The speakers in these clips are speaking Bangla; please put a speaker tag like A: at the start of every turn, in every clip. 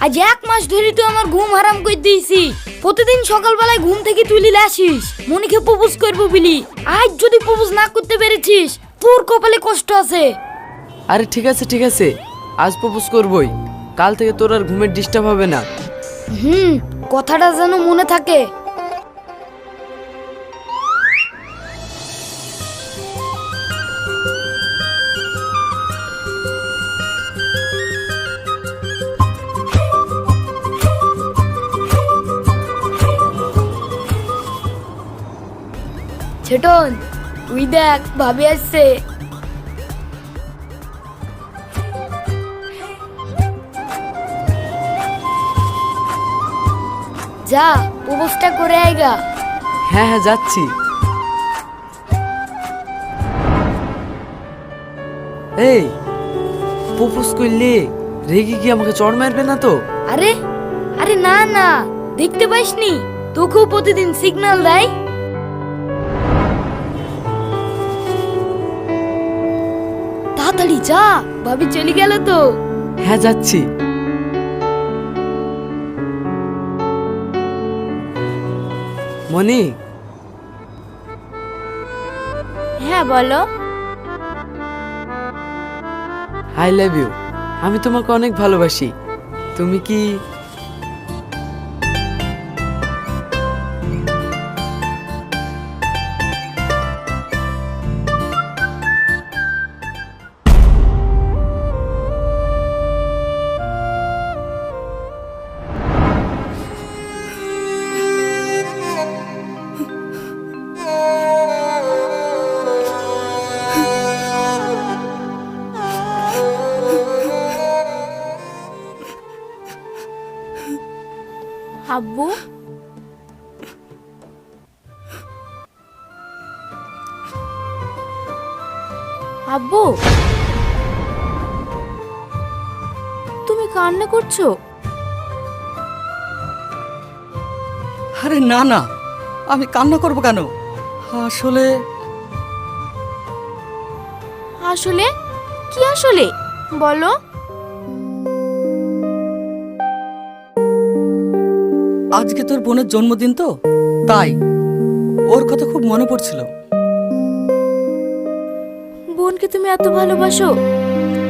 A: আজ এক মাস ধরে তুই আমার ঘুম হারাম করে দিয়েছি। প্রতিদিন সকালবেলায় ঘুম থেকে তুলিলে আসিস। মনিকে প্রপোজ করব বলি। আজ যদি প্রপোজ না করতে পেরেছিস তোর কপালে কষ্ট আছে।
B: আরে ঠিক আছে ঠিক আছে। আজ প্রপোজ করবই। কাল থেকে তোর আর ঘুমের ডিস্টার্ব হবে না।
A: হুম কথাটা যেন মনে থাকে। ছেটন তুই দেখ ভাবি আসছে। যা প্রপোজটা করে আয়গা
B: হ্যাঁ হ্যাঁ যাচ্ছি। এই প্রপোজ করলে রেগে কি আমাকে চড় মারবে না তো?
A: আরে আরে না না দেখতে পাইসনি তোকেও প্রতিদিন সিগন্যাল দেয়। তাড়াতাড়ি যা ভাবি চলে গেল তো।
B: হ্যাঁ যাচ্ছি। মনি?
A: হ্যাঁ বলো।
B: আই লাভ ইউ আমি তোমাকে অনেক ভালোবাসি। তুমি কি
A: কান্না করছ?
C: আরে না না। আমি কান্না করব কেন? আসলে
A: আসলে? কি আসলে? বলো।
C: আজকে তোর বোনের জন্মদিন তো? তাই। ওর কথা খুব মনে পড়ছিল।
A: বোনকে তুমি এত ভালোবাসো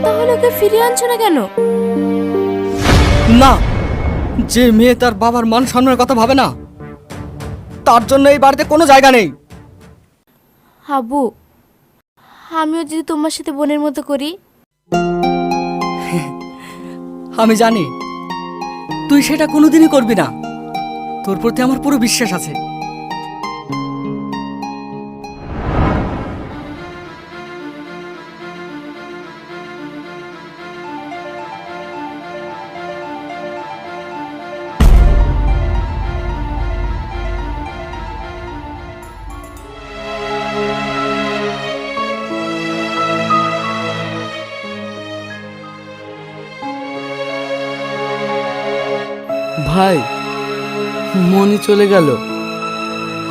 A: তাহলে ওকে ফিরিয়ে আনছো না কেন?
C: না যে মেয়ে তার বাবার মান সম্মানের কথা ভাবে না তার জন্য এই বাড়িতে কোনো জায়গা নেই।
A: হাবু আমিও যদি তোমার সাথে বোনের মতো করি।
C: আমি জানি তুই সেটা কোনোদিনই করবি না। তোর প্রতি আমার পুরো বিশ্বাস আছে।
B: ভাই মনি চলে গেল।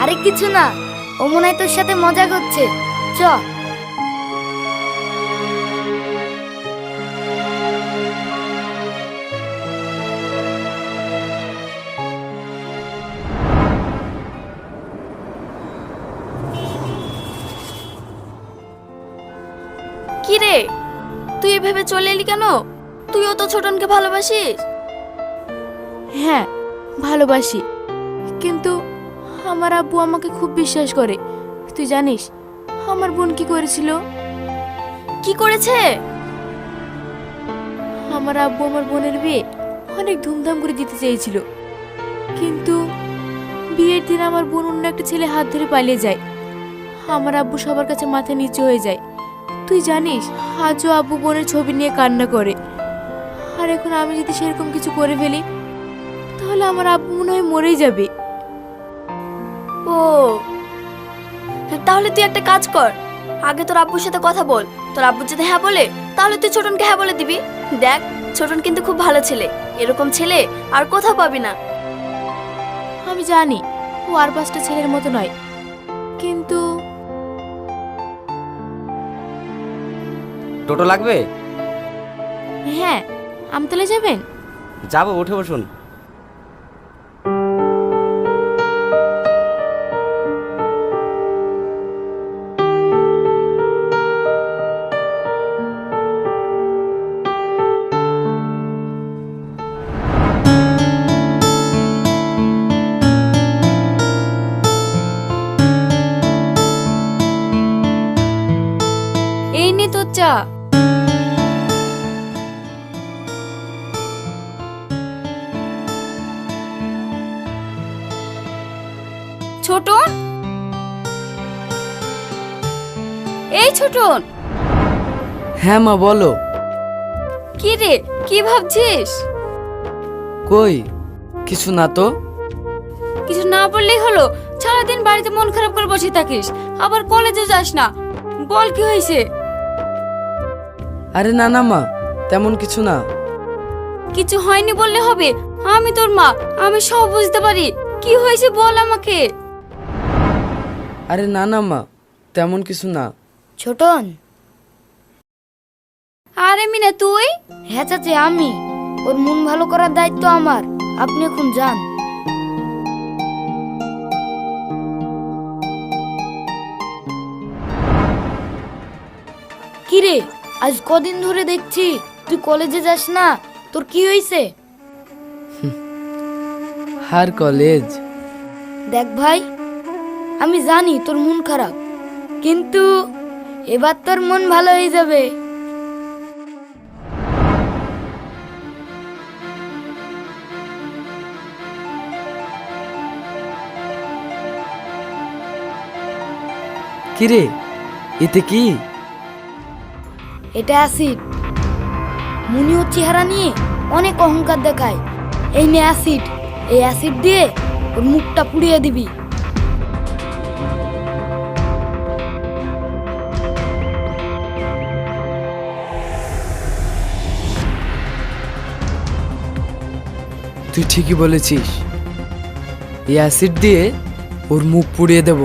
A: আরে কিছু না ও মনে হয় তোর সাথে মজা করছে। চ। রে তুই এভাবে চলে এলি কেন? তুইও তো ছোটনকে ভালোবাসিস? হ্যাঁ ভালোবাসি। কিন্তু আমার আব্বু আমাকে খুব বিশ্বাস করে। তুই জানিস আমার বোন কি করেছিল? কি করেছে? আমার আব্বু আমার বোনের বিয়ে অনেক ধুমধাম করে দিতে চেয়েছিল। কিন্তু বিয়ের দিন আমার বোন অন্য একটা ছেলে হাত ধরে পালিয়ে যায়। আমার আব্বু সবার কাছে মাথা নিচু হয়ে যায়। তুই জানিস আজও আব্বু বোনের ছবি নিয়ে কান্না করে। আর এখন আমি যদি সেরকম কিছু করে ফেলি তাহলে আমার আব্বু মনে হয় মরেই যাবে।
D: ও তাহলে তুই একটা কাজ কর। আগে তোর আব্বুর সাথে কথা বল। তোর আব্বু যদি হ্যাঁ বলে তাহলে তুই ছোটনকে হ্যাঁ বলে দিবি। দেখ ছোটন কিন্তু খুব ভালো ছেলে। এরকম ছেলে আর কোথাও পাবি না।
A: আমি জানি ও আর পাঁচটা ছেলের মতো নয়। কিন্তু
E: টোটো লাগবে?
A: হ্যাঁ আমতলা যাবেন?
F: যাব উঠে বসুন।
B: হ্যাঁ মা বলো।
G: কি রে কি ভাবছিস?
B: কই? কিছু না তো।
G: কিছু না বললেই হলো সারাদিন বাড়িতে মন খারাপ করে বসে থাকিস আবার কলেজে যাস না। বল কি হয়েছে?
B: আরে না না মা তেমন কিছু না।
G: কিছু হয়নি বললে হবে আমি তোর মা আমি সব বুঝতে পারি। কি হয়েছে বল আমাকে।
B: আরে না না মা তেমন কিছু না।
H: ছোটন
G: আরে মিনা তুই?
H: হ্যাঁ চাচি আমি। ওর মন ভালো করার দায়িত্ব আমার। আপনি এখন যান। কিরে আজ কদিন ধরে দেখছি তুই কলেজে যাস না। তোর কি হয়েছে
B: হার কলেজ।
H: দেখ ভাই আমি জানি তোর মন খারাপ কিন্তু এবার তোর মন ভালো হয়ে যাবে।
B: কিরে? এতে কি?
H: এটা অ্যাসিড। মুনি ওর চেহারা নিয়ে অনেক অহংকার দেখায়। এই নে অ্যাসিড। এই অ্যাসিড দিয়ে ওর মুখটা পুড়িয়ে দিবি।
B: তুই ঠিকই বলেছিস। এই অ্যাসিড দিয়ে ওর মুখ পুড়িয়ে দেব।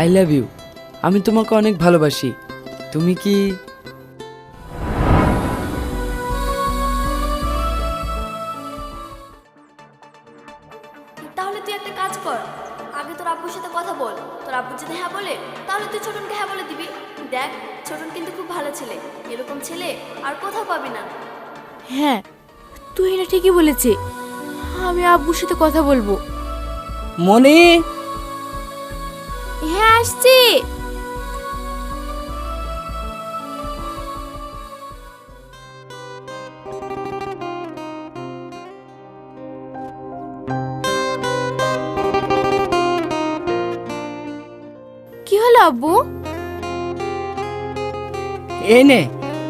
B: I love you. আমি তোমাকে অনেক ভালোবাসি। তুমি কি
G: তাহলে তুই একটা কাজ কর। আগে তোর আব্বুর সাথে কথা বল। তোর আব্বু যদি হ্যাঁ বলে তাহলে তুই ছোটনকে হ্যাঁ বলে দিবি। দেখ ছোটন কিন্তু খুব ভালো ছেলে। এরকম ছেলে আর কোথাও পাবি না।
A: হ্যাঁ তুই এটা ঠিকই বলেছে আমি আব্বুর সাথে কথা বলব।
I: মনি!
A: আব্বু?
I: এই নে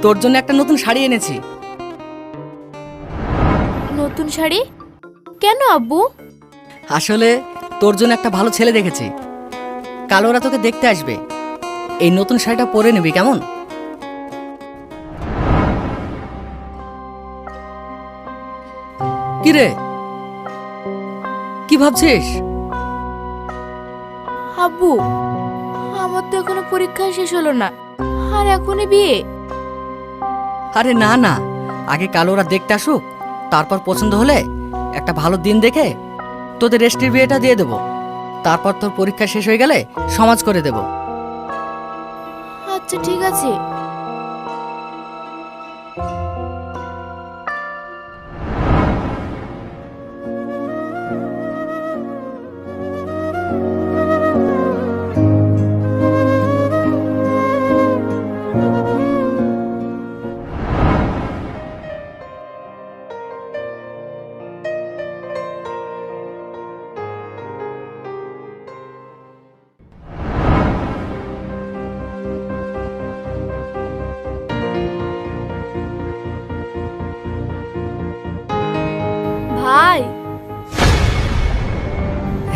I: তোর জন্য একটা নতুন শাড়ি এনেছি।
A: নতুন শাড়ি? কেন আব্বু?
I: আসলে তোর জন্য একটা ভালো ছেলে দেখেছি। কাল ওরা তোকে দেখতে আসবে। এই নতুন শাড়িটা পরে নিবি কেমন? কি রে কি ভাবছিস?
A: আব্বু আমার তো এখনও পরীক্ষা শেষ হলো না। আর এখনই বিয়ে?
I: আরে না না। আগে কাল ওরা দেখতে আসুক তারপর পছন্দ হলে একটা ভালো দিন দেখে তোদের রেস্টের বিয়েটা দিয়ে দেবো। তারপর তোর পরীক্ষা শেষ হয়ে গেলে সমাজ করে দেবো।
A: আচ্ছা ঠিক আছে।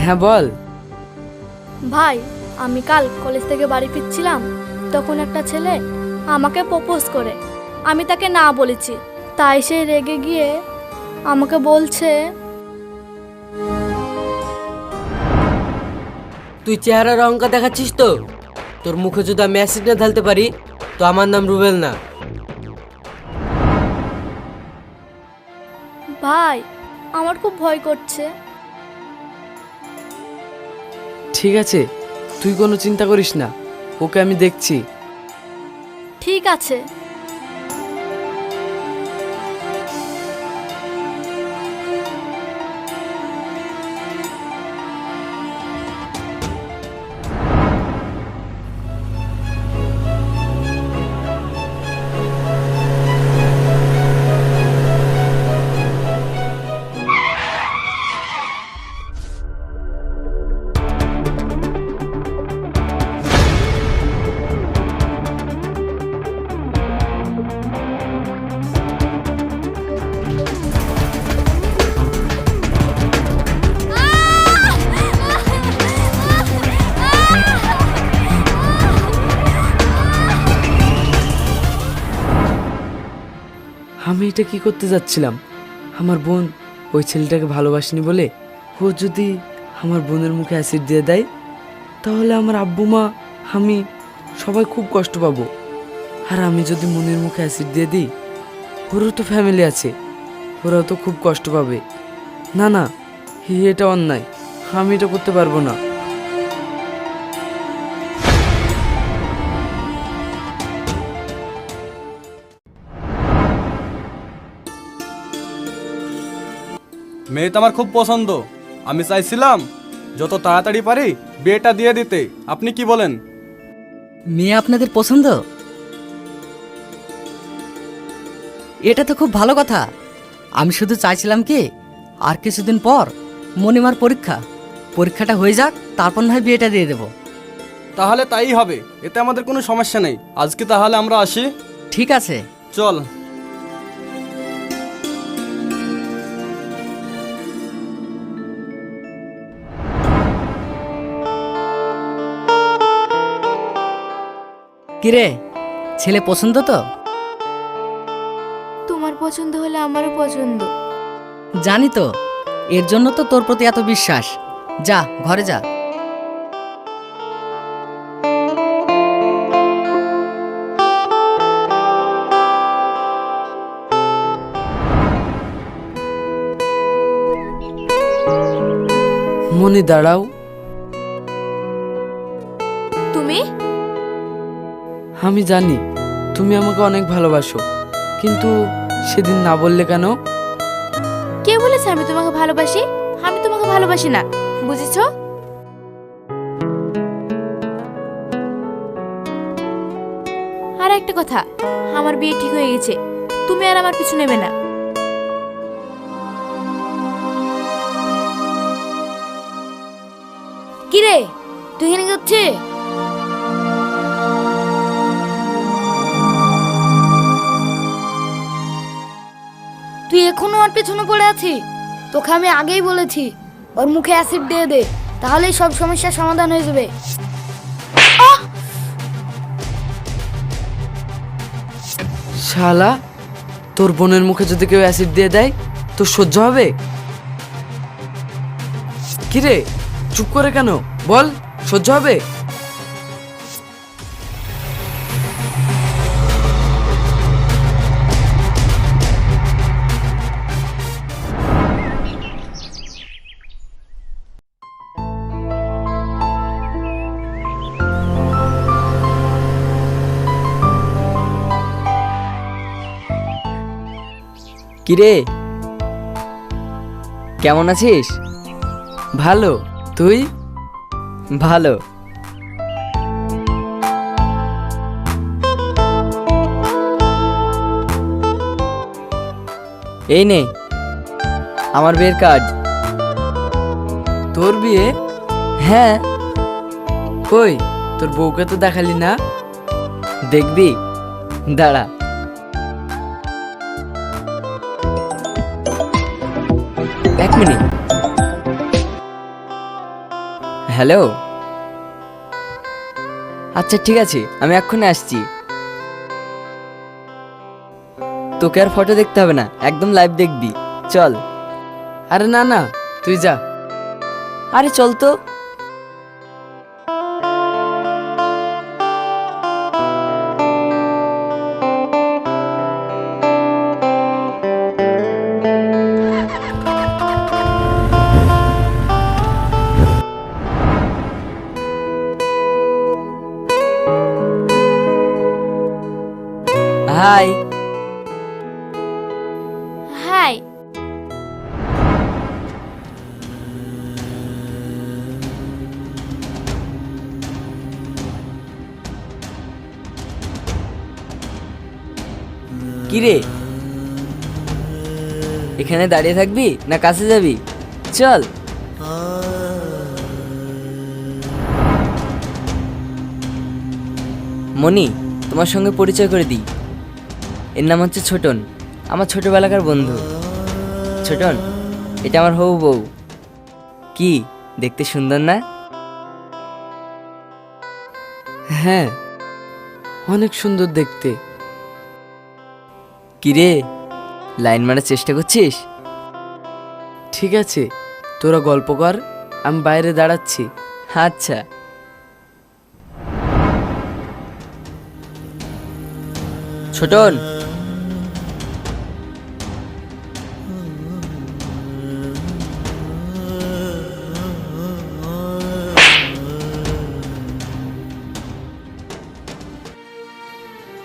B: হ্যাঁ বল।
G: ভাই আমি কাল কলেজ থেকে বাড়ি ফিরছিলাম তখন একটা ছেলে আমাকে প্রপোজ করে।
J: আমি তাকে না বলেছি তাই সে রেগে গিয়ে আমাকে বলছে
B: তুই চেহারার অঙ্কা দেখাচ্ছিস তো? তোর মুখে যদি আমি অ্যাসিড না ঢালতে পারি তো আমার নাম রুবেল না।
J: ভাই আমার খুব ভয় করছে।
B: ঠিক আছে তুই কোনো চিন্তা করিস না ওকে আমি দেখছি।
J: ঠিক আছে।
B: এটা কি করতে যাচ্ছিলাম? আমার বোন ওই ছেলেটাকে ভালোবাসেনি বলে ও যদি আমার বোনের মুখে অ্যাসিড দিয়ে দেয়, তাহলে আমার আব্বু, মা, আমি সবাই খুব কষ্ট পাবো। আর আমি যদি মনের মুখে অ্যাসিড দিয়ে দিই, ওরও তো ফ্যামিলি আছে, ওরাও তো খুব কষ্ট পাবে। না না এটা অন্যায়। আমি এটা করতে পারব না।
E: মেয়ে তো আমার খুব পছন্দ। আমি চাইছিলাম যত তাড়াতাড়ি পারি বিয়েটা দিয়ে দিতে। আপনি কি বলেন?
I: মেয়ে আপনাদের পছন্দ? এটা তো খুব ভালো কথা। আমি শুধু চাইছিলাম কি আর কিছুদিন পর মণিমার পরীক্ষা। পরীক্ষাটা হয়ে যাক তারপর না হয় বিয়েটা দিয়ে দেবো।
E: তাহলে তাই হবে এতে আমাদের কোনো সমস্যা নেই। আজকে তাহলে আমরা আসি।
I: ঠিক আছে।
E: চল।
I: কিরে ছেলে পছন্দ তো?
A: তোমার পছন্দ হলে আমারও পছন্দ।
I: জানি তো এর জন্য তো তোর প্রতি এত বিশ্বাস। যা ঘরে যা।
B: মনে দাঁড়াও। আমি জানি, তুমি আমাকে অনেক ভালোবাসো, কিন্তু সেদিন না বললে কেন?
A: কে বলেছে আমি তোমাকে ভালোবাসি? আমি তোমাকে ভালোবাসি না, বুঝেছ? আর একটা কথা, আমার বিয়ে ঠিক হয়ে গেছে, তুমি আর আমার পিছু নেবে না।
H: কিরে, তুই এখানে যাচ্ছে ওর পড়ে আছিস তোকে আমি আগেই বলেছি, ওর মুখে অ্যাসিড দিয়ে দে, তাহলেই সব সমস্যার সমাধান হয়ে যাবে।
B: শালা, তোর বোনের মুখে যদি কেউ অ্যাসিড দিয়ে দেয় তো সহ্য হবে? কিরে, চুপ করে কেন? বল, সহ্য হবে?
K: কিরে? কেমন আছিস?
B: ভালো, তুই?
K: ভালো। এই নে, আমার বিয়ের কার্ড।
B: তোর বিয়ে?
K: হ্যাঁ।
B: কই, তোর বউকে তো দেখালি না?
K: দেখবি? দাঁড়া। হ্যালো? আচ্ছা ঠিক আছে, আমি এক্ষুনি আসছি। তোকে আর ফটো দেখতে হবে না, একদম লাইভ দেখবি। চল।
B: আরে না না, তুই যা।
K: আরে চল তো। কি রে এখানে দাঁড়িয়ে থাকবি না কাছে যাবি? চল। মনি তোমার সঙ্গে পরিচয় করে দিই। এর নাম হচ্ছে ছোটন, আমার ছোটবেলাকার বন্ধু। ছোটন, এটা আমার হবু বউ। কি, দেখতে সুন্দর না?
B: হ্যাঁ অনেক সুন্দর দেখতে।
K: কিরে লাইন মারার চেষ্টা করছিস?
B: ঠিক আছে তোরা গল্প কর আমি বাইরে দাঁড়াচ্ছি।
K: আচ্ছা। ছোটন।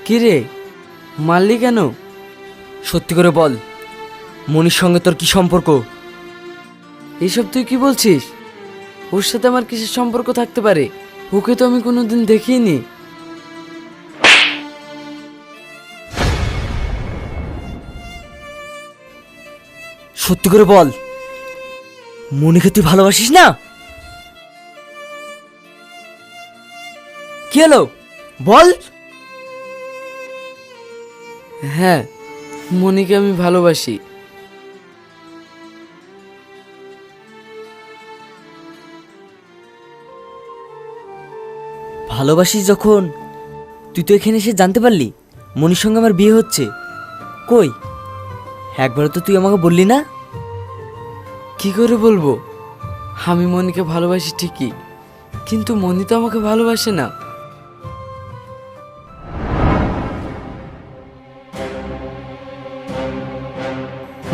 B: কি রে? মারলি কেন?
K: সত্যি করে বল মনির সঙ্গে তোর কি সম্পর্ক?
B: এইসব তুই কি বলছিস? ওর সাথে আমার কিসের সম্পর্ক থাকতে পারে? ওকে তো আমি কোনোদিন দেখিনি।
K: সত্যি করে বল মনিকে তুই ভালোবাসিস না? কি হলো? বল।
B: হ্যাঁ মনিকে আমি ভালোবাসি।
K: ভালোবাসিস যখন? তুই তো এখানে এসে জানতে পারলি মনির সঙ্গে আমার বিয়ে হচ্ছে। কই? একবারও তো তুই আমাকে বললি না?
B: কি করে বলব? আমি মনিকে ভালোবাসি ঠিকই কিন্তু মনি তো আমাকে ভালোবাসে না।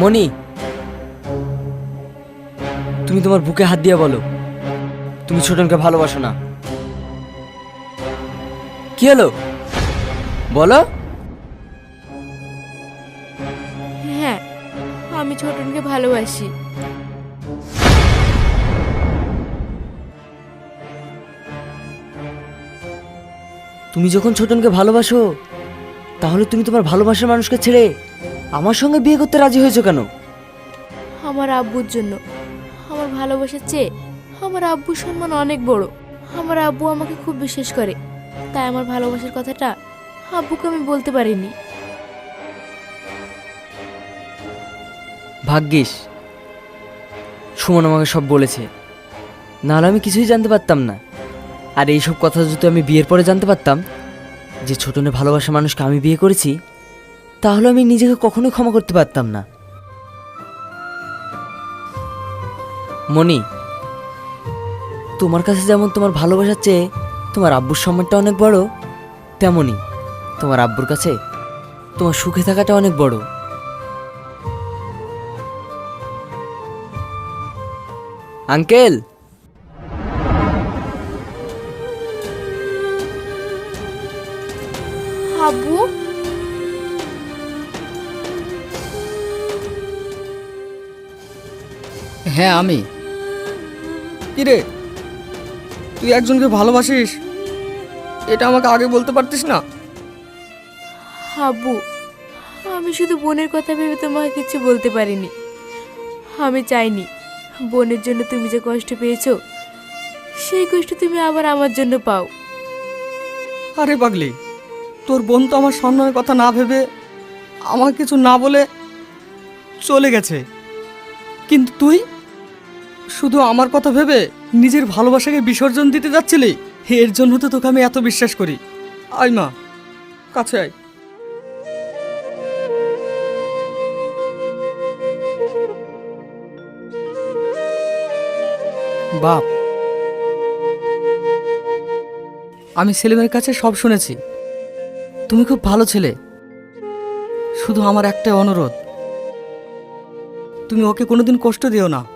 K: মনি তুমি তোমার বুকে হাত দিয়ে বলো। তুমি ছোটনকে ভালোবাসো না। কি হলো? বলো।
A: হ্যাঁ আমি ছোটনকে ভালোবাসি।
K: তুমি যখন ছোটনকে ভালোবাসো তাহলে তুমি তোমার ভালোবাসার মানুষকে ছেড়ে আমার সঙ্গে বিয়ে করতে রাজি হয়েছো কেন?
A: আমার আব্বুর জন্য। আমার ভালোবাসার চেয়ে আমার আব্বুর সম্মান অনেক বড়। আমার আব্বু আমাকে খুব বিশ্বাস করে। তাই আমার ভালোবাসার কথাটা আব্বুকে আমি বলতে পারিনি।
K: ভাগ্যিস সুমন আমাকে সব বলেছে। নাহলে আমি কিছুই জানতে পারতাম না। আর এইসব কথা যদি আমি বিয়ের পরে জানতে পারতাম যে ছোটনে ভালোবাসা মানুষকে আমি বিয়ে করেছি তাহলে আমি নিজেকে কখনোই ক্ষমা করতে পারতাম না। মনি তোমার কাছে যেমন তোমার ভালোবাসার চেয়ে তোমার আব্বুর সম্মানটা অনেক বড় তেমনই তোমার আব্বুর কাছে তোমার সুখে থাকাটা অনেক বড়। আঙ্কেল!
C: হ্যাঁ আমি। কিরে? তুই একজনকে ভালোবাসিস? এটা আমাকে আগে বলতে পারতিস না?
A: আব্বু আমি শুধু বোনের কথা ভেবে তোমাকে কিছু বলতে পারিনি। আমি চাইনি বোনের জন্য তুমি যে কষ্ট পেয়েছ সেই কষ্ট তুমি আবার আমার জন্য পাও।
C: আরে পাগলি তোর বোন তো আমার সম্মানের কথা না ভেবে আমাকে কিছু না বলে চলে গেছে। কিন্তু তুই? শুধু আমার কথা ভেবে নিজের ভালোবাসাকে বিসর্জন দিতে যাচ্ছিলি? এর জন্য তো তোকে আমি এত বিশ্বাস করি। আয় মা, কাছে আয়। বাপ, আমি ছেলেমেয়ের কাছে সব শুনেছি। তুমি খুব ভালো ছেলে। শুধু আমার একটা অনুরোধ। তুমি ওকে কোনোদিন কষ্ট দিও না।